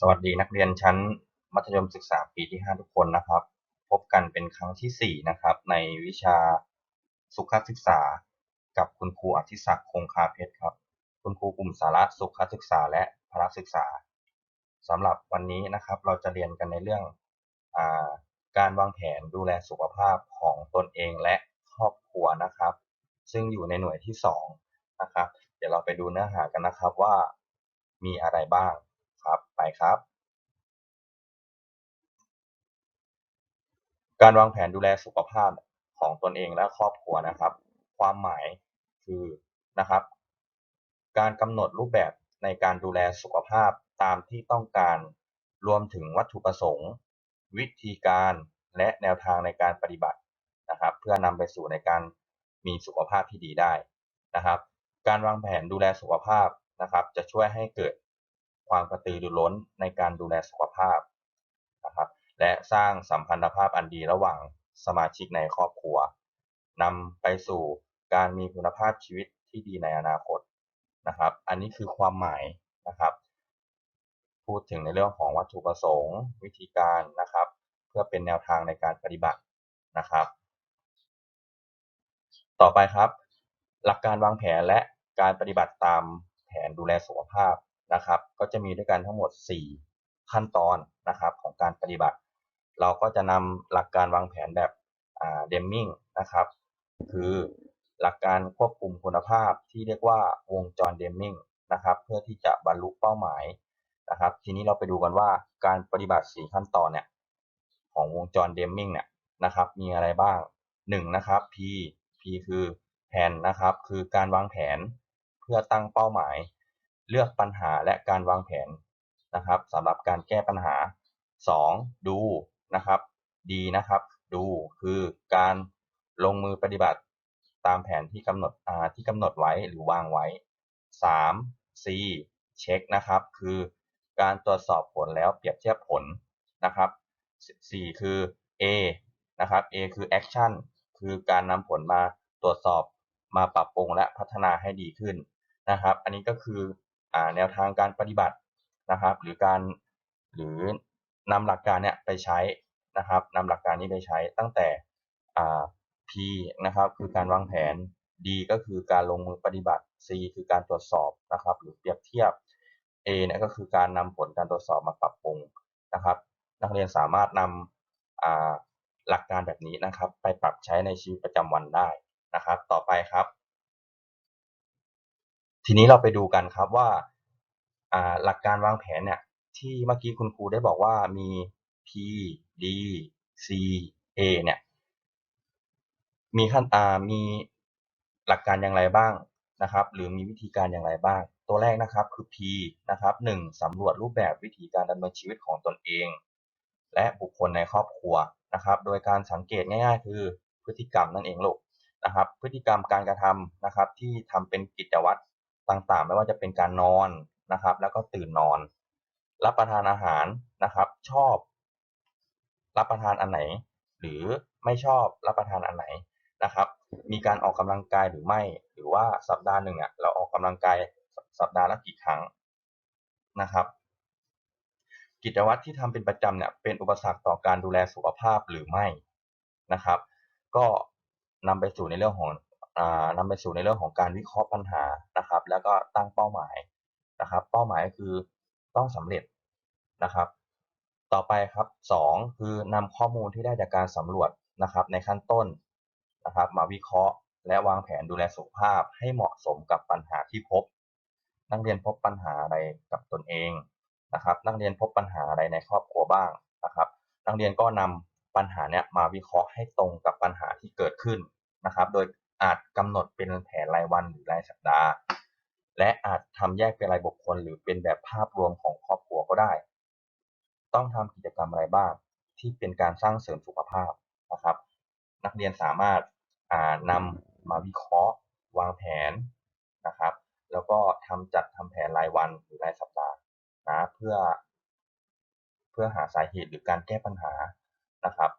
สวัสดีนักเรียนชั้นมัธยมศึกษาปีที่ 5 ทุกคนนะครับ พบกันเป็นครั้งที่ 4 นะครับ ในวิชาสุขศึกษา กับคุณครูอธิศักดิ์คงคาเพชรครับ คุณครูกลุ่มสาระสุขศึกษาและพละศึกษาสำหรับวันนี้นะครับเราจะเรียนกันในเรื่องอาการวางแผนดูแลสุขภาพของตนเองและครอบครัวนะครับ ซึ่งอยู่ในหน่วยที่ 2 นะครับ เดี๋ยวเราไปดูเนื้อหากันนะครับว่ามีอะไรบ้าง ครับไปครับ การวางแผนดูแลสุขภาพของตนเองและครอบครัวนะครับ ความหมายคือนะครับ การกำหนดรูปแบบในการดูแลสุขภาพตามที่ต้องการรวมถึงวัตถุประสงค์ วิธีการและแนวทางในการปฏิบัตินะครับ เพื่อนำไปสู่ในการมีสุขภาพที่ดีได้นะครับ การวางแผนดูแลสุขภาพนะครับ จะช่วยให้เกิด ความกระตือรือร้นในการดูแลสุขภาพนะครับและสร้างสัมพันธภาพอันดีระหว่างสมาชิกในครอบครัวนำไปสู่การมีคุณภาพชีวิตที่ดีในอนาคตนะครับ อันนี้คือความหมายนะครับ พูดถึงในเรื่องของวัตถุประสงค์วิธีการนะครับ เพื่อเป็นแนวทางในการปฏิบัตินะครับ ต่อไปครับ หลักการวางแผนและการปฏิบัติตามแผนดูแลสุขภาพ นะครับ ก็จะมีด้วยกันทั้งหมด 4 ขั้นตอนนะครับของการปฏิบัติ เราก็จะนำหลักการวางแผนแบบเดมมิงนะครับ คือหลักการควบคุมคุณภาพที่เรียกว่าวงจรเดมมิงนะครับเพื่อที่จะบรรลุเป้าหมายนะครับ ทีนี้เราไปดูกันว่าการปฏิบัติ 4 ขั้นตอนเนี่ยของวงจรเดมมิงเนี่ยนะครับมีอะไรบ้าง 1 นะครับ P P คือแผนนะครับ คือการวางแผนเพื่อตั้งเป้าหมาย เลือกปัญหาและการวางแผนนะครับสำหรับการแก้ปัญหา 2. ดูนะครับ D นะครับ ดูคือการลงมือปฏิบัติตามแผนที่กำหนดที่กำหนดไว้หรือวางไว้ 3. C เช็คนะครับ คือการตรวจสอบผลแล้วเปรียบเทียบผลนะครับ 4 คือ A นะครับ A คือ action คือการนำผลมาตรวจสอบมาปรับปรุงและพัฒนาให้ดีขึ้นนะครับ อันนี้ก็คืออ แนวทางการปฏิบัตินะครับ หรือการหรือนำหลักการเนี้ยไปใช้นะครับนำหลักการนี้ไปใช้ตั้งแต่ P นะครับคือการวางแผน D ก็คือการลงมือปฏิบัติ C คือการตรวจสอบนะครับหรือเปรียบเทียบ A เนี่ยก็คือการนำผลการตรวจสอบมาปรับปรุงนะครับ นักเรียนสามารถนำหลักการแบบนี้นะครับ ไปปรับใช้ในชีวิตประจำวันได้นะครับ ต่อไปครับ ทีนี้เราไปดูกันครับว่าหลักการวางแผนเนี่ยที่เมื่อกี้คุณครูได้บอกว่ามี P D C A เนี่ยมีขั้นตามีหลักการอย่างไรบ้างนะครับ หรือมีวิธีการอย่างไรบ้าง ตัวแรกนะครับคือ P นะครับหนึ่งสำรวจรูปแบบวิธีการดำเนินชีวิตของตนเอง และบุคคลในครอบครัวนะครับ โดยการสังเกตง่ายๆ คือพฤติกรรมนั่นเองลูกนะครับ พฤติกรรมการกระทำนะครับที่ทำเป็นกิจวัตร ต่างๆ ไม่ว่าจะเป็นการนอนนะครับ แล้วก็ตื่นนอน รับประทานอาหารนะครับ ชอบ รับประทานอันไหน หรือไม่ชอบรับประทานอันไหนนะครับ มีการออกกำลังกายหรือไม่ หรือว่าสัปดาห์หนึ่งอะเราออกกำลังกายสัปดาห์ละกี่ครั้งนะครับ กิจวัตรที่ทำเป็นประจำเนี่ยเป็นอุปสรรคต่อการดูแลสุขภาพหรือไม่นะครับ ก็นำไปสู่ในเรื่องของ นำไปสู่ในเรื่องของการวิเคราะห์ปัญหานะครับ แล้วก็ตั้งเป้าหมายนะครับ เป้าหมายคือต้องสำเร็จนะครับ ต่อไปครับ 2 คือนำข้อมูลที่ได้จากการสำรวจนะครับ ในขั้นต้นนะครับ มาวิเคราะห์ และวางแผนดูแลสุขภาพ ให้เหมาะสมกับปัญหาที่พบ นักเรียนพบปัญหาอะไรกับตนเองนะครับ นักเรียนพบปัญหาอะไรในครอบครัวบ้างนะครับ นักเรียนก็นำปัญหาเนี้ยมาวิเคราะห์ให้ตรงกับปัญหาที่เกิดขึ้นนะครับ โดย อาจกำหนดเป็นแผนรายวันหรือรายสัปดาห์ และอาจทำแยกเป็นรายบุคคล หรือเป็นแบบภาพรวมของครอบครัวก็ได้ ต้องทำกิจกรรมอะไรบ้างที่เป็นการสร้างเสริมสุขภาพนะครับ นักเรียนสามารถนำมาวิเคราะห์ วางแผนนะครับ แล้วก็ทำจัดทำแผนรายวันหรือรายสัปดาห์นะเพื่อ เพื่อหาสาเหตุหรือการแก้ปัญหานะครับ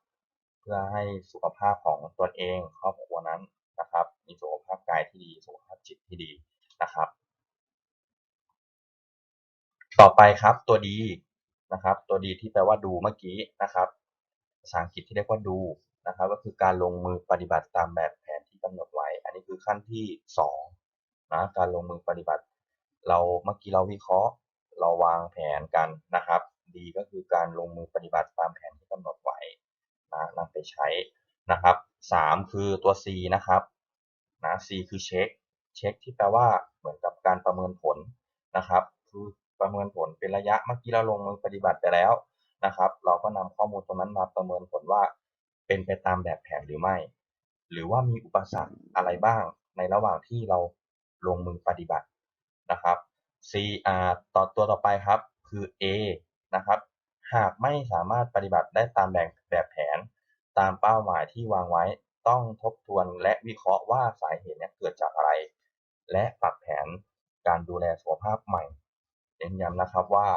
เพื่อให้สุขภาพของตนเองครอบายที่ดีสุขภาพจิตที่ดีนะครับ ต่อไปครับตัวดีนะครับ ตัว D ที่แปลว่าดูเมื่อกี้นะครับภาษาอังกฤษที่เรียกว่าดูนะครับ ก็คือการลงมือปฏิบัติตามแบบแผนที่กำหนดไว้ อันนี้คือขั้นที่2นะการลงมือปฏิบัติ เราเมื่อกี้เราวิเคราะห์ เราวางแผนกันนะครับ D ก็คือการลงมือปฏิบัติตามแผนที่กำหนดไว้นะนำไปใช้นะครับ 3 คือตัว C นะครับ นะ C คือเช็ค เช็คที่แปลว่าเหมือนกับการประเมินผลนะครับ คือประเมินผลเป็นระยะเมื่อกี้เราลงมือปฏิบัติไปแล้วนะครับ เราก็นำข้อมูลตรงนั้นมาประเมินผลว่า เป็นไปตามแบบแผนหรือไม่ หรือว่ามีอุปสรรคอะไรบ้างในระหว่างที่เราลงมือปฏิบัตินะครับ C อ่าต่อตัวต่อไปครับ คือ A นะครับ หากไม่สามารถปฏิบัติได้ตามแบบแบบแผน ตามเป้าหมายที่วางไว้ ต้องทบทวนและวิเคราะห์ว่าสาเหตุเนี่ยเกิดจากอะไร และปรับแผนการดูแลสุขภาพใหม่เน้นย้ำนะครับว่า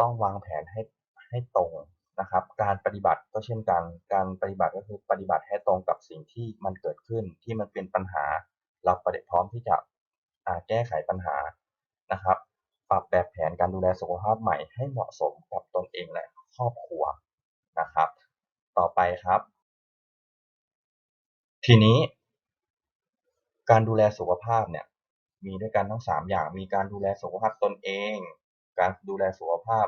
ต้องวางแผนให้ให้ตรงนะครับ การปฏิบัติก็เช่นกัน การปฏิบัติก็คือปฏิบัติให้ตรงกับสิ่งที่มันเกิดขึ้นที่มันเป็นปัญหา เราประเดพร้อมที่จะแก้ไขปัญหานะครับ ปรับแบบแผนการดูแลสุขภาพใหม่ให้เหมาะสมกับตนเองและครอบครัวนะครับ ต่อไปครับ ทีนี้ การดูแลสุขภาพเนี่ย มีด้วยกันทั้ง3อย่าง มีการดูแลสุขภาพตนเอง การดูแลสุขภาพ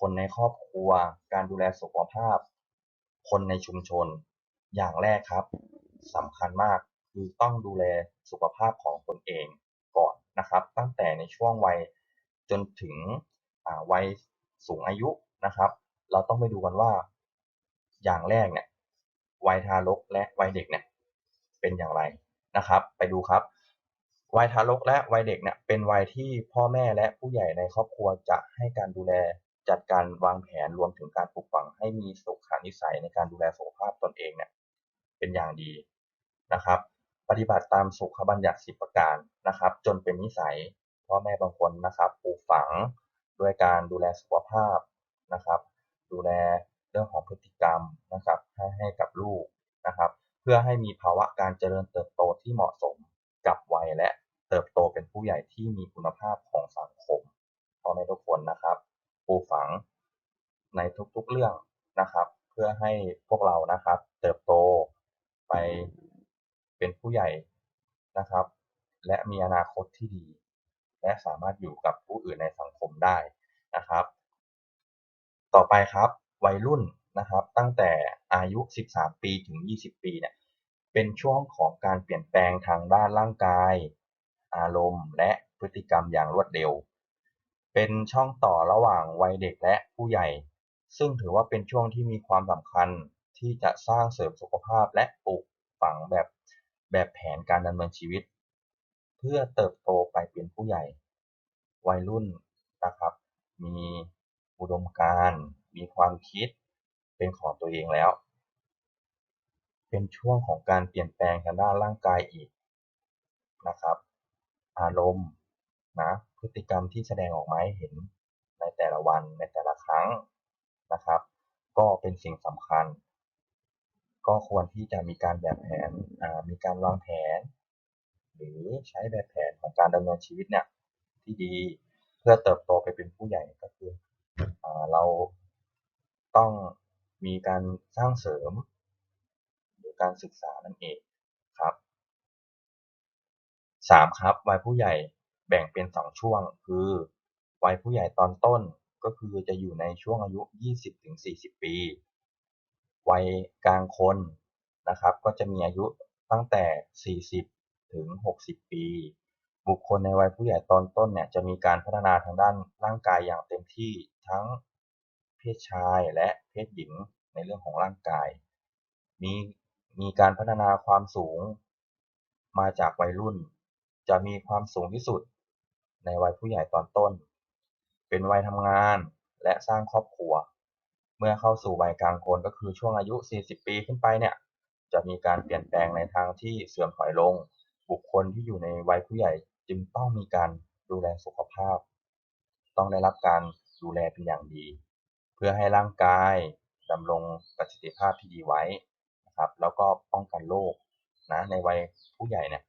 คนในครอบครัว การดูแลสุขภาพ คนในชุมชน อย่างแรกครับสำคัญมากคือต้องดูแลสุขภาพของตนเองก่อนนะครับ ตั้งแต่ในช่วงวัยจนถึงวัยสูงอายุนะครับ เราต้องไปดูกันว่า อย่างแรกเนี่ยวัยทารกและวัยเด็กเนี่ย เป็นอย่างไรนะครับ ไปดูครับวัยทารกและวัยเด็กเนี่ยเป็นวัยที่พ่อแม่และผู้ใหญ่ในครอบครัวจะให้การดูแลจัดการวางแผนรวมถึงการปลูกฝังให้มีสุขนิสัยในการดูแลสุขภาพตนเองเนี่ยเป็นอย่างดีนะครับ ปฏิบัติตามสุขบัญญัติ10ประการนะครับ จนเป็นนิสัยพ่อแม่บางคนนะครับปลูกฝังด้วยการดูแลสุขภาพนะครับ ดูแลเรื่องของพฤติกรรมนะครับให้ให้กับลูกนะครับ เพื่อให้มีภาวะการเจริญเติบโตที่เหมาะสมกับวัยและเติบโตเป็นผู้ใหญ่ที่มีคุณภาพของสังคมพ่อแม่ทุกคนนะครับปลูกฝังในทุกๆเรื่องนะครับ เพื่อให้พวกเรานะครับ เติบโตไปเป็นผู้ใหญ่นะครับ และมีอนาคตที่ดี และสามารถอยู่กับผู้อื่นในสังคมได้นะครับ ต่อไปครับ วัยรุ่น นะครับตั้งแต่อายุ 13 ปีถึง 20 ปีเนี่ยเป็นช่วงของการเปลี่ยนแปลงทางด้านร่างกาย อารมณ์ และพฤติกรรมอย่างรวดเร็ว เป็นช่องต่อระหว่างวัยเด็กและผู้ใหญ่ ซึ่งถือว่าเป็นช่วงที่มีความสำคัญที่จะสร้างเสริมสุขภาพและปลูกฝังแบบแบบแผนการดำเนินชีวิต เพื่อเติบโตไปเป็นผู้ใหญ่ วัยรุ่นนะครับ มีอุดมการณ์มีความคิด เป็นของตัวเองแล้ว เป็นช่วงของการเปลี่ยนแปลงทางด้านร่างกายอีกนะครับ อารมณ์นะพฤติกรรมที่แสดงออกมาให้เห็นในแต่ละวันในแต่ละครั้งนะครับ ก็เป็นสิ่งสำคัญ ก็ควรที่จะมีการแบบแผนมีการวางแผน หรือใช้แบบแผนของการดำเนินชีวิตเนี่ยที่ดีเพื่อเติบโตไปเป็นผู้ใหญ่ก็คืออเราต้อง มีการสร้างเสริม หรือการศึกษานั่นเองครับสามครับวัยผู้ใหญ่แบ่งเป็นสองช่วง คือวัยผู้ใหญ่ตอนต้นก็คือจะอยู่ในช่วงอายุ 20-40 ปี วัยกลางคนนะครับก็จะมีอายุตั้งแต่ 40 ถึง 60 ปี บุคคลในวัยผู้ใหญ่ตอนต้นเนี่ยจะมีการพัฒนาทางด้านร่างกายอย่างเต็มที่ทั้ง เพศชายและเพศหญิงในเรื่องของร่างกาย มีมีการพัฒนาความสูงมาจากวัยรุ่น จะมีความสูงที่สุดในวัยผู้ใหญ่ตอนต้น เป็นวัยทำงานและสร้างครอบครัว เมื่อเข้าสู่วัยกลางคนก็คือช่วงอายุ 40 ปีขึ้นไปเนี่ยจะมีการเปลี่ยนแปลงในทางที่เสื่อมถอยลง บุคคลที่อยู่ในวัยผู้ใหญ่จึงต้องมีการดูแลสุขภาพ ต้องได้รับการดูแลเป็นอย่างดี พื่อให้ร่างกายดำรงประสิทธิภาพที่ดีไว้นะครับ แล้วก็ป้องกันโรคนะในวัยผู้ใหญ่เนี่ย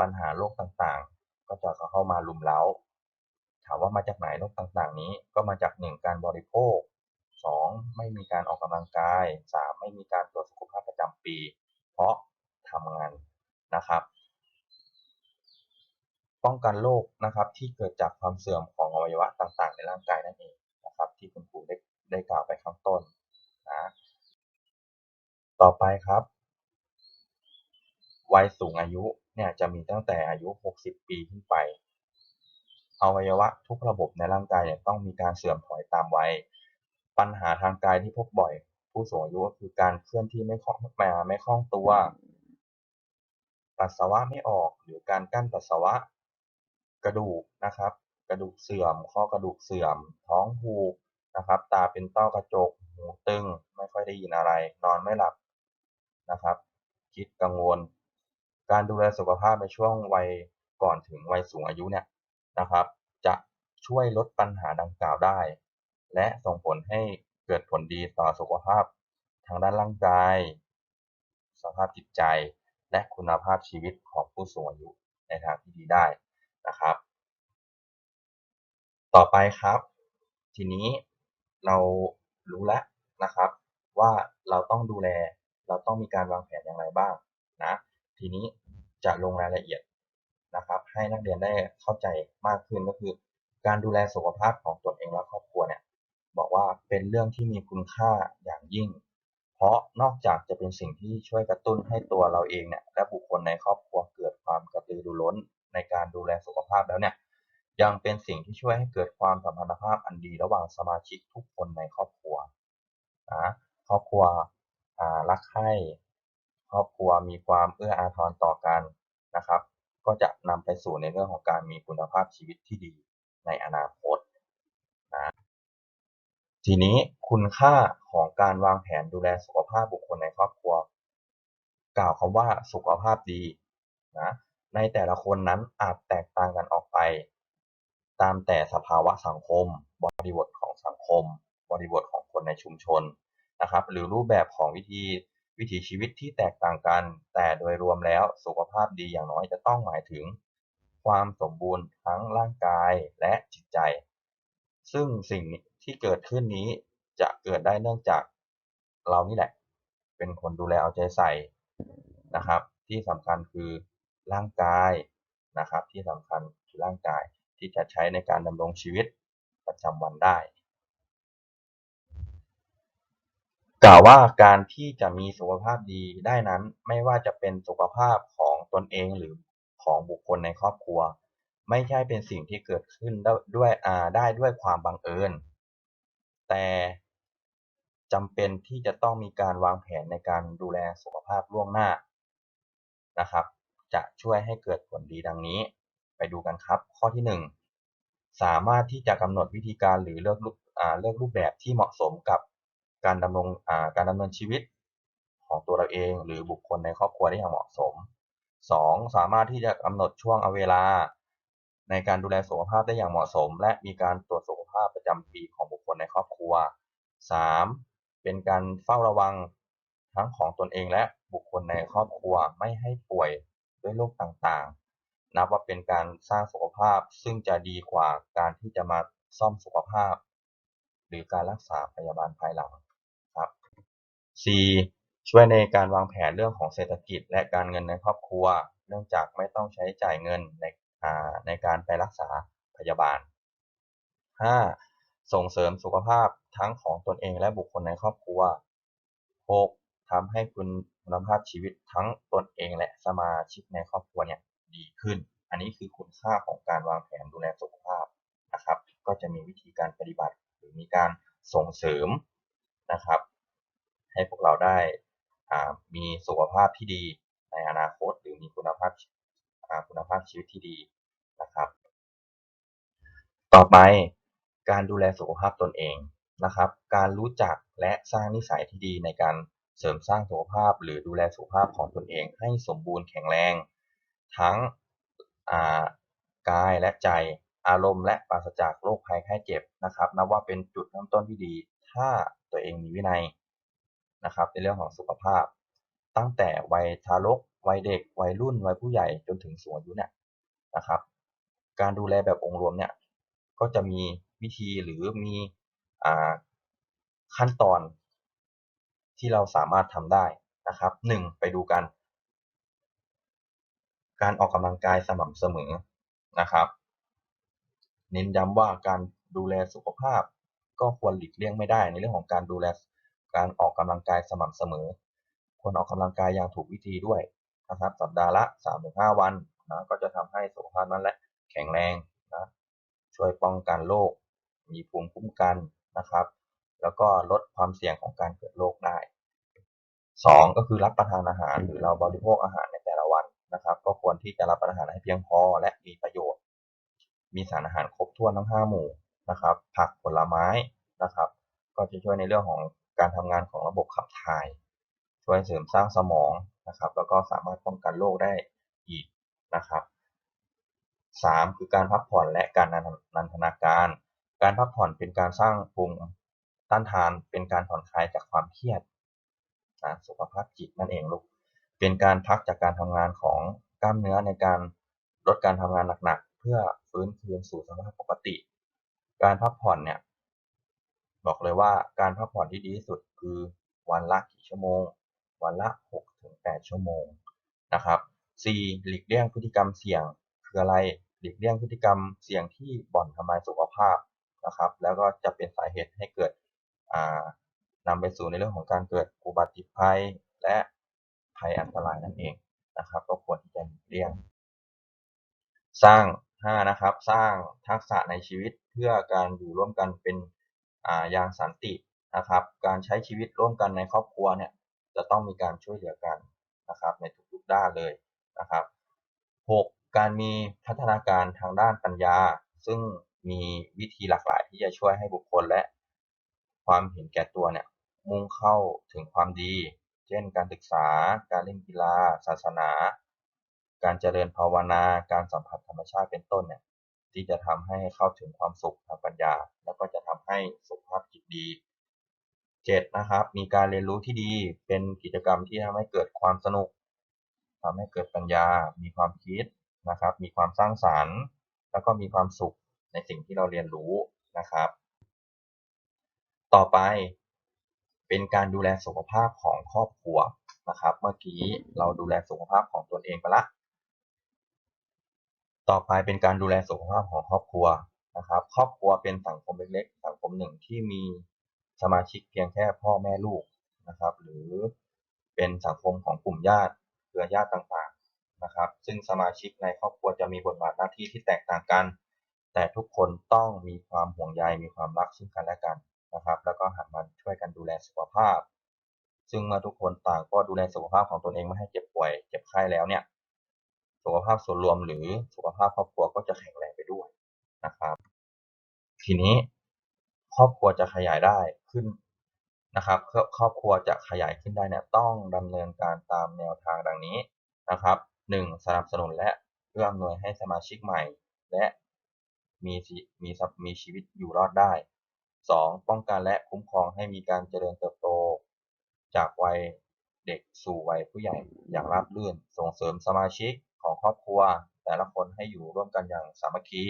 ปัญหาโรคต่างๆ ก็จะเข้ามาลุมเล้าทามว่ามาจากไหนโรคต่างๆ นี้ก็มาจาก1การบริโภค 2 ไม่มีการออกกำลังกาย 3 ไม่มีการตรวจสุขภาพประจำปี เพราะทำงานนะครับ ป้องกันโรคนะครับที่เกิดจากความเสื่อมของอวัยวะต่างๆ ในร่างกายนั่นเองนะครับ ที่คุณครูได้ ได้กล่าวไปข้างต้นนะต่อไปครับ วัยสูงอายุเนี่ยจะมีตั้งแต่อายุ 60 ปีขึ้นไปอวัยวะทุกระบบในร่างกายเนี่ยต้องมีการเสื่อมถอยตามวัย ปัญหาทางกายที่พบบ่อย ผู้สูงอายุก็คือการเคลื่อนที่ไม่คล่องมาไม่คล่องตัว ปัสสาวะไม่ออกหรือการกั้นปัสสาวะ กระดูกนะครับ กระดูกเสื่อม ข้อกระดูกเสื่อม ท้องผูก นะครับ ตาเป็นต้อกระจก หูตึง ไม่ค่อยได้ยินอะไร นอนไม่หลับนะครับ คิดกังวล การดูแลสุขภาพในช่วงวัยก่อนถึงวัยสูงอายุเนี่ยนะครับ จะช่วยลดปัญหาดังกล่าวได้ และส่งผลให้เกิดผลดีต่อสุขภาพทางด้านร่างกาย สภาพจิตใจ และคุณภาพชีวิตของผู้สูงอายุในทางที่ดีได้นะครับ ต่อไปครับ ทีนี้ เรารู้แล้วนะครับ ว่าเราต้องดูแล เราต้องมีการวางแผนอย่างไรบ้างนะทีนี้จะลงรายละเอียดนะครับ ให้นักเรียนได้เข้าใจมากขึ้นก็คือ การดูแลสุขภาพของตนเองและครอบครัวเนี่ยบอกว่าเป็นเรื่องที่มีคุณค่าอย่างยิ่ง เพราะนอกจากจะเป็นสิ่งที่ช่วยกระตุ้นให้ตัวเราเองเนี่ยและบุคคลในครอบครัวเกิดความกระตือรือร้นในการดูแลสุขภาพแล้วเนี่ย ยังเป็นสิ่งที่ช่วยให้เกิดความสัมพันธภาพอันดีระหว่างสมาชิกทุกคนในครอบครัวนะครอบครัวรักใคร่ครอบครัวมีความเอื้ออาทรต่อกันนะครับ ก็จะนำไปสู่ในเรื่องของการมีคุณภาพชีวิตที่ดีในอนาคตนะทีนี้คุณค่าของการวางแผนดูแลสุขภาพบุคคลในครอบครัว กล่าวคำว่าสุขภาพดีนะในแต่ละคนนั้นอาจแตกต่างกันออกไป ตามแต่สภาวะสังคม บริบทของสังคม บริบทของคนในชุมชนนะครับ หรือรูปแบบของวิธีวิถีชีวิตที่แตกต่างกัน แต่โดยรวมแล้วสุขภาพดีอย่างน้อยจะต้องหมายถึง ความสมบูรณ์ทั้งร่างกายและจิตใจ ซึ่งสิ่งที่เกิดขึ้นนี้จะเกิดได้เนื่องจากเรานี่แหละ เป็นคนดูแลเอาใจใส่นะครับ ที่สำคัญคือร่างกายนะครับ ที่สำคัญคือร่างกาย ที่จะใช้ในการดำรงชีวิตประจำวันได้ กล่าวว่าการที่จะมีสุขภาพดีได้นั้น ไม่ว่าจะเป็นสุขภาพของตนเองหรือของบุคคลในครอบครัว ไม่ใช่เป็นสิ่งที่เกิดขึ้นด้วยอาได้ด้วยความบังเอิญ แต่จำเป็นที่จะต้องมีการวางแผนในการดูแลสุขภาพล่วงหน้านะครับ จะช่วยให้เกิดผลดีดังนี้ ไปดูกันครับ ข้อที่ 1 สามารถที่จะกำหนดวิธีการหรือเลือกรูปเลือกรูปแบบที่เหมาะสมกับการดำรงการดำเนินชีวิตของตัวเราเอง หรือบุคคลในครอบครัวได้อย่างเหมาะสม 2. สามารถที่จะกำหนดช่วงเเวลา ในการดูแลสุขภาพได้อย่างเหมาะสม และมีการตรวจสุขภาพประจำปีของบุคคลในครอบครัว 3. เป็นการเฝ้าระวังทั้งของตนเองและบุคคลในครอบครัวไม่ให้ป่วยด้วยโรคต่าง นับว่าเป็นการสร้างสุขภาพซึ่งจะดีกว่าการที่จะมาซ่อมสุขภาพ หรือการรักษาพยาบาลภายหลังครับ 4. ช่วยในการวางแผนเรื่องของเศรษฐกิจ และการเงินในครอบครัว เนื่องจากไม่ต้องใช้จ่ายเงินในในการไปรักษาพยาบาล 5. ส่งเสริมสุขภาพทั้งของตนเองและบุคคลในครอบครัว 6. ทำให้คุณคุณภาพชีวิตทั้งตนเองและสมาชิกในครอบครัวเนี่ย ดีขึ้น อันนี้คือคุณค่าของการวางแผนดูแลสุขภาพนะครับ ก็จะมีวิธีการปฏิบัติ หรือมีการส่งเสริมนะครับ ให้พวกเราได้มีสุขภาพที่ดีในอนาคต หรือมีคุณภาพคุณภาพชีวิตที่ดีนะครับ ต่อไปการดูแลสุขภาพตนเองนะครับ การรู้จักและสร้างนิสัยที่ดีในการเสริมสร้างสุขภาพ หรือดูแลสุขภาพของตนเองให้สมบูรณ์แข็งแรง ทั้งากายและใจอารมณ์และปราศจากโรคภัยไข้เจ็บนะครับนับว่าเป็นจุดเริ่มต้นที่ดี ถ้าตัวเองมีวินัยนะครับในเรื่องของสุขภาพ ตั้งแต่วัยทารกวัยเด็กวัยรุ่นวัยผู้ใหญ่จนถึงสูงอายุเนี่ยนะครับ การดูแลแบบองค์รวมเนี่ยก็จะมีวิธีหรือมีอขั้นตอนที่เราสามารถทำได้นะครับหนึ่งไปดูกัน การออกกำลังกายสม่ำเสมอนะครับ เน้นย้ำว่าการดูแลสุขภาพ ก็ควรหลีกเลี่ยงไม่ได้ ในเรื่องของการดูแลการออกกำลังกายสม่ำเสมอ ควรออกกำลังกายอย่างถูกวิธีด้วยนะครับ สัปดาห์ละ 3-5 วันนะก็จะทำให้สุขภาพนั้นแหละแข็งแรงนะช่วยป้องกันโรคมีภูมิคุ้มกันนะครับ แล้วก็ลดความเสี่ยงของการเกิดโรคได้สองก็คือรับประทานอาหารหรือเราบริโภคอาหารในแต่ นะครับ ก็ควรที่จะรับประทานให้เพียงพอและมีประโยชน์ มีสารอาหารครบถ้วนทั้ง 5 หมู่นะครับ ผักผลไม้นะครับ ก็จะช่วยในเรื่องของการทำงานของระบบขับถ่าย ช่วยเสริมสร้างสมองนะครับ แล้วก็สามารถป้องกันโรคได้อีกนะครับ 3. คือการพักผ่อนและการนันทนาการ การพักผ่อนเป็นการสร้างภูมิต้านทาน เป็นการผ่อนคลายจากความเครียดนะสุขภาพจิตนั่นเองลูก เป็นการพักจากการทำงานของกล้ามเนื้อในการลดการทำงานหนักๆ เพื่อฟื้นคืนสู่สภาพปกติ การพักผ่อนเนี่ยบอกเลยว่าการพักผ่อนที่ดีที่สุดคือวันละกี่ชั่วโมง วันละ 6-8 ชั่วโมงนะครับ 4. หลีกเลี่ยงพฤติกรรมเสี่ยงคืออะไรหลีกเลี่ยงพฤติกรรมเสี่ยงที่บ่อนทำลายสุขภาพนะครับ แล้วก็จะเป็นสาเหตุให้เกิดนำไปสู่ในเรื่องของการเกิดอุบัติภัยและ ภัยอันตรายนั่นเองนะครับ ก็ควรที่จะเลี่ยง สร้าง5นะครับ สร้างทักษะในชีวิตเพื่อการอยู่ร่วมกันเป็นอย่างสันตินะครับ การใช้ชีวิตร่วมกันในครอบครัวเนี่ยจะต้องมีการช่วยเหลือกันนะครับ ในทุกๆด้านเลยนะครับ 6. การมีพัฒนาการทางด้านปัญญา ซึ่งมีวิธีหลากหลายที่จะช่วยให้บุคคลและความเห็นแก่ตัวเนี่ยมุ่งเข้าถึงความดี เช่น การศึกษา การเล่นกีฬา ศาสนา การเจริญภาวนา การสัมผัสธรรมชาติเป็นต้นเนี่ย ที่จะทำให้เข้าถึงความสุขทางปัญญา แล้วก็จะทำให้สุขภาพจิตดี 7. นะครับ มีการเรียนรู้ที่ดี เป็นกิจกรรมที่ทำให้เกิดความสนุกทำให้เกิดปัญญา มีความคิดนะครับ มีความสร้างสรรค์ แล้วก็มีความสุขในสิ่งที่เราเรียนรู้นะครับ ต่อไป เป็นการดูแลสุขภาพของครอบครัวนะครับ เมื่อกี้เราดูแลสุขภาพของตนเองไปละ ต่อไปเป็นการดูแลสุขภาพของครอบครัวนะครับ ครอบครัวเป็นสังคมเล็กๆ สังคมหนึ่งที่มีสมาชิกเพียงแค่พ่อแม่ลูกนะครับ หรือเป็นสังคมของกลุ่มญาติเครือญาติต่างๆนะครับ ซึ่งสมาชิกในครอบครัวจะมีบทบาทหน้าที่ที่แตกต่างกัน แต่ทุกคนต้องมีความห่วงใยมีความรักซึ่งกันและกัน นะครับ แล้วก็หันมาช่วยกันดูแลสุขภาพ ซึ่งเมื่อทุกคนต่างก็ดูแลสุขภาพของตนเองไม่ให้เจ็บป่วย เจ็บไข้แล้วเนี่ย สุขภาพส่วนรวมหรือสุขภาพครอบครัวก็จะแข็งแรงไปด้วยนะครับ ทีนี้ครอบครัวจะขยายได้ขึ้นนะครับ ครอบครัวจะขยายขึ้นได้เนี่ยต้องดำเนินการตามแนวทางดังนี้นะครับ 1. สนับสนุนและเอื้ออำนวยให้สมาชิกใหม่ และมีมีมีชีวิตอยู่รอดได้ 2. ป้องกันและคุ้มครองให้มีการเจริญเติบโต จากวัยเด็กสู่วัยผู้ใหญ่อย่างราบรื่น ส่งเสริมสมาชิกของครอบครัว แต่ละคนให้อยู่ร่วมกันอย่างสามัคคี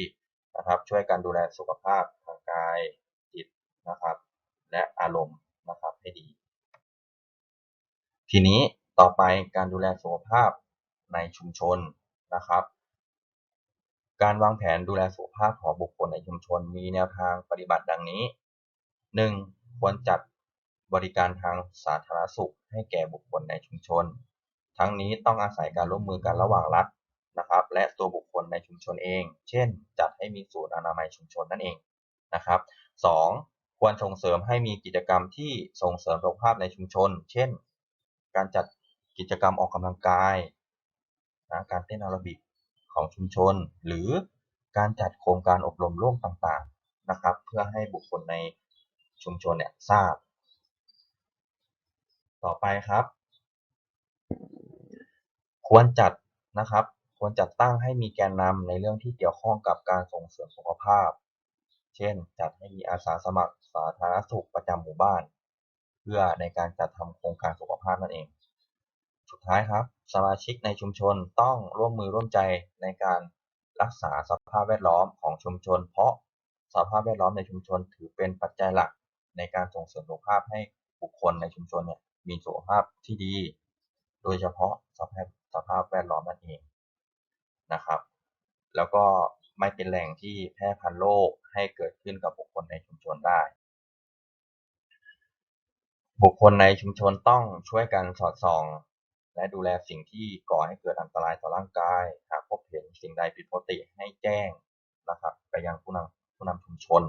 นะครับ ช่วยกันดูแลสุขภาพทางกายจิตนะครับ และอารมณ์นะครับให้ดี ทีนี้ต่อไปการดูแลสุขภาพในชุมชนนะครับ การวางแผนดูแลสุขภาพของบุคคลในชุมชนมีแนวทางปฏิบัติดังนี้ 1. ควรจัดบริการทางสาธารณสุขให้แก่บุคคลในชุมชน ทั้งนี้ต้องอาศัยการร่วมมือกันระหว่างรัฐนะครับ และตัวบุคคลในชุมชนเอง เช่น จัดให้มีศูนย์อนามัยชุมชนนั่นเองนะครับ 2. ควรส่งเสริมให้มีกิจกรรมที่ส่งเสริมสุขภาพในชุมชน เช่น การจัดกิจกรรมออกกำลังกายนะการเต้นแอโรบิกของชุมชน หรือการจัดโครงการอบรมร่วมต่างๆนะครับ เพื่อให้บุคคลใน ชุมชนเนี่ยทราบ ต่อไปครับ ควรจัดนะครับ ควรจัดตั้งให้มีแกนนำในเรื่องที่เกี่ยวข้องกับการส่งเสริมสุขภาพ เช่น จัดให้มีอาสาสมัครสาธารณสุขประจำหมู่บ้าน เพื่อในการจัดทำโครงการสุขภาพนั่นเอง สุดท้ายครับ สมาชิกในชุมชนต้องร่วมมือร่วมใจในการรักษาสภาพแวดล้อมของชุมชน เพราะสภาพแวดล้อมในชุมชนถือเป็นปัจจัยหลัก ในการส่งเสริมสุขภาพให้บุคคลในชุมชนเนี่ยมีสุขภาพที่ดี โดยเฉพาะสภาพสภาพแวดล้อมนั่นเองนะครับ แล้วก็ไม่เป็นแหล่งที่แพร่พันธุ์โรคให้เกิดขึ้นกับบุคคลในชุมชนได้ บุคคลในชุมชนต้องช่วยกันสอดส่อง และดูแลสิ่งที่ก่อให้เกิดอันตรายต่อร่างกาย หากพบเห็นสิ่งใดผิดปกติให้แจ้งนะครับไปยังผู้นำผู้นำชุมชน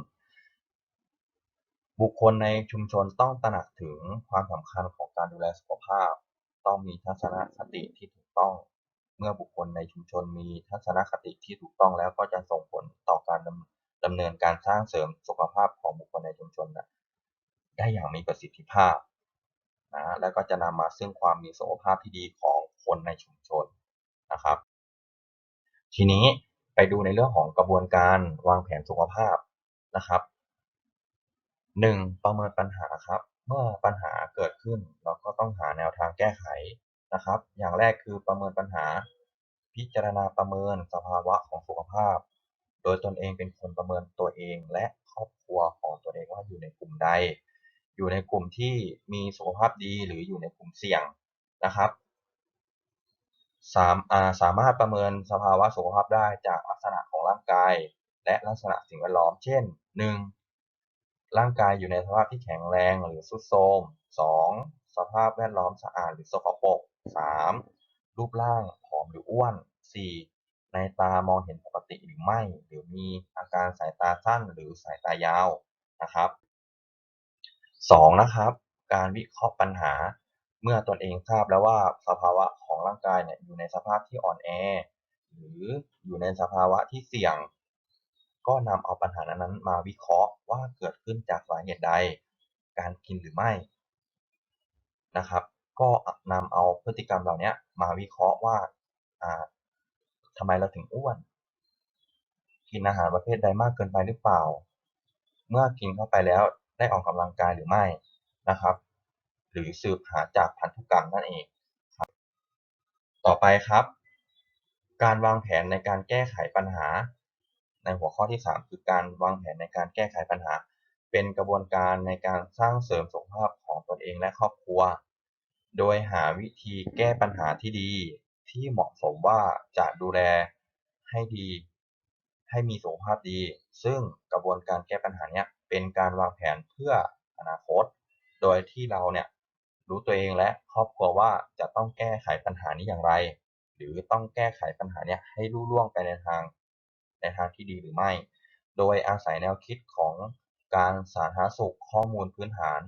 บุคคลในชุมชนต้องตระหนักถึงความสำคัญของการดูแลสุขภาพ ต้องมีทัศนคติที่ถูกต้อง เมื่อบุคคลในชุมชนมีทัศนคติที่ถูกต้องแล้วก็จะส่งผลต่อการดำดเนินการสร้างเสริมสุขภาพของบุคคลในชุมชนนะได้อย่างมีประสิทธิภาพนะแล้วก็จะนำมาซึ่งความมีสุขภาพที่ดีของคนในชุมชนนะครับ ทีนี้ไปดูในเรื่องของกระบวนการวางแผนสุขภาพนะครับ หนึ่งประเมินปัญหาครับ เมื่อปัญหาเกิดขึ้น เราก็ต้องหาแนวทางแก้ไขนะครับ อย่างแรกคือประเมินปัญหา พิจารณาประเมินสภาวะของสุขภาพ โดยตนเองเป็นคนประเมินตัวเองและครอบครัวของตัวเองว่าอยู่ในกลุ่มใด อยู่ในกลุ่มที่มีสุขภาพดีหรืออยู่ในกลุ่มเสี่ยงนะครับสามาสามารถประเมินสภาวะสุขภาพได้จากลักษณะของร่างกาย และลักษณะสิ่งแวดล้อม เช่น 1. ร่างกายอยู่ในสภาพที่แข็งแรงหรือทรุดโทรม 2. สภาพแวดล้อมสะอาดหรือสกปรก 3. รูปร่างผอมหรืออ้วน 4. ในตามองเห็นปกติหรือไม่ หรือมีอาการสายตาสั้นหรือสายตายาวนะครับ 2. นะครับ การวิเคราะห์ปัญหา เมื่อตนเองทราบแล้วว่าสภาวะของร่างกายเนี่ยอยู่ในสภาพที่อ่อนแอ หรืออยู่ในสภาวะที่เสี่ยง ก็นำเอาปัญหานั้นๆมาวิเคราะห์ว่าเกิดขึ้นจากสาเหตุใด การกินหรือไม่นะครับ ก็นำเอาพฤติกรรมเหล่านี้มาวิเคราะห์ว่าอ่าทำไมเราถึงอ้วน กินอาหารประเภทใดมากเกินไปหรือเปล่า เมื่อกินเข้าไปแล้วได้ออกกำลังกายหรือไม่นะครับ หรือสืบหาจากพันธุกรรมนั่นเองครับ ต่อไปครับ การวางแผนในการแก้ไขปัญหา ในหัวข้อที่ 3 คือการวางแผนในการแก้ไขปัญหา เป็นกระบวนการในการสร้างเสริมสุขภาพของตนเองและครอบครัว โดยหาวิธีแก้ปัญหาที่ดีที่เหมาะสมว่าจะดูแลให้ดี ให้มีสุขภาพดี ซึ่งกระบวนการแก้ปัญหาเนี้ยเป็นการวางแผนเพื่ออนาคต โดยที่เราเนี่ยรู้ตัวเองและครอบครัวว่าจะต้องแก้ไขปัญหานี้อย่างไร หรือต้องแก้ไขปัญหาเนี้ยให้รุ่ล่วงไปในทาง ในทางที่ดีหรือไม่ โดยอาศัยแนวคิดของการสาธารณสุขข้อมูลพื้นฐาน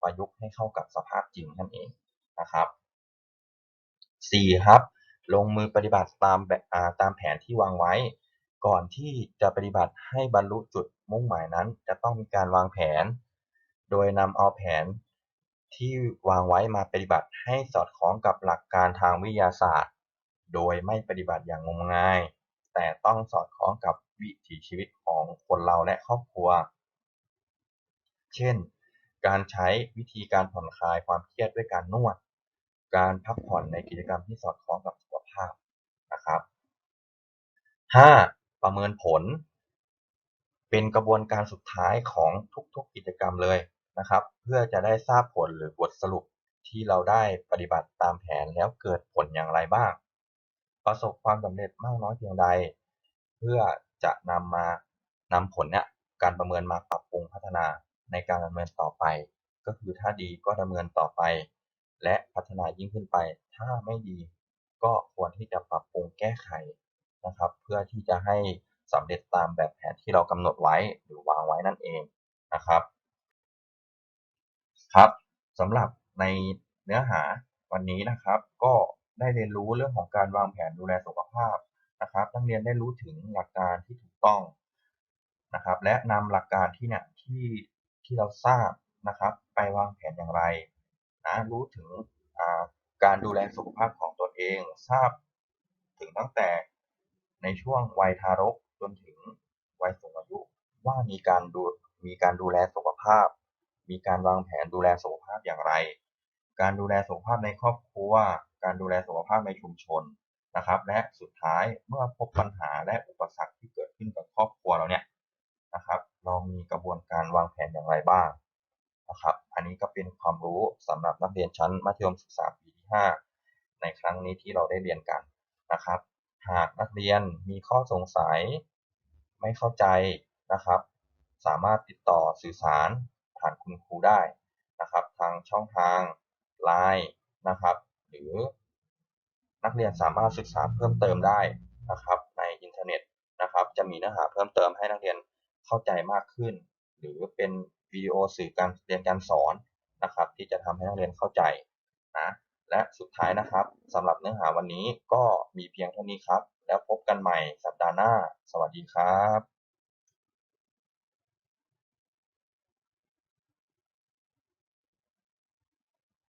ประยุกต์ให้เข้ากับสภาพจริงนั่นเองนะครับ 4. ครับ ลงมือปฏิบัติตามแบบตามแผนที่วางไว้ ก่อนที่จะปฏิบัติให้บรรลุจุดมุ่งหมายนั้น จะต้องมีการวางแผน โดยนำเอาแผนที่วางไว้มาปฏิบัติให้สอดคล้องกับหลักการทางวิทยาศาสตร์ โดยไม่ปฏิบัติอย่างงมงาย แต่ต้องสอดคล้องกับวิถีชีวิตของคนเราและครอบครัว เช่น การใช้วิธีการผ่อนคลายความเครียดด้วยการนวด การพักผ่อนในกิจกรรมที่สอดคล้องกับสุขภาพนะครับ 5. ประเมินผล เป็นกระบวนการสุดท้ายของทุกๆกิจกรรมเลยนะครับ เพื่อจะได้ทราบผลหรือบทสรุปที่เราได้ปฏิบัติตามแผนแล้วเกิดผลอย่างไรบ้าง ประสบความสำเร็จมากน้อยเพียงใด เพื่อจะนำมานำผลเนี่ยการประเมินมาปรับปรุงพัฒนาในการดำเนินต่อไป ก็คือถ้าดีก็ดำเนินต่อไป และพัฒนายิ่งขึ้นไป ถ้าไม่ดีก็ควรที่จะปรับปรุงแก้ไขนะครับ เพื่อที่จะให้สำเร็จตามแบบแผนที่เรากำหนดไว้หรือวางไว้นั่นเองนะครับครับสำหรับในเนื้อหาวันนี้นะครับก็ ได้เรียนรู้เรื่องของการวางแผนดูแลสุขภาพนะครับ นักเรียนได้รู้ถึงหลักการที่ถูกต้องนะครับ และนำหลักการที่เนี่ยที่ที่เราทราบนะครับ ไปวางแผนอย่างไรนะรู้ถึงการดูแลสุขภาพของตนเองทราบถึงตั้งแต่ในช่วงวัยทารกจนถึงวัยสูงอายุว่ามีการดูมีการดูแลสุขภาพ มีการวางแผนดูแลสุขภาพอย่างไร การดูแลสุขภาพในครอบครัว การดูแลสุขภาพในชุมชนนะครับ และสุดท้ายเมื่อพบปัญหาและอุปสรรคที่เกิดขึ้นกับครอบครัวเราเนี่ยนะครับ เรามีกระบวนการวางแผนอย่างไรบ้างนะครับ อันนี้ก็เป็นความรู้สำหรับนักเรียนชั้นมัธยมศึกษาปีที่ 5 ในครั้งนี้ที่เราได้เรียนกันนะครับ หากนักเรียนมีข้อสงสัยไม่เข้าใจนะครับ สามารถติดต่อสื่อสารผ่านคุณครูได้นะครับ ทางช่องทาง Line นะครับ หรือนักเรียนสามารถศึกษาเพิ่มเติมได้นะครับ ในอินเทอร์เน็ตนะครับ จะมีเนื้อหาเพิ่มเติมให้นักเรียนเข้าใจมากขึ้น หรือเป็นวิดีโอสื่อการเรียนการสอนนะครับ ที่จะทำให้นักเรียนเข้าใจนะและสุดท้ายนะครับสำหรับเนื้อหาวันนี้ก็มีเพียงเท่านี้ครับ แล้วพบกันใหม่สัปดาห์หน้า สวัสดีครับ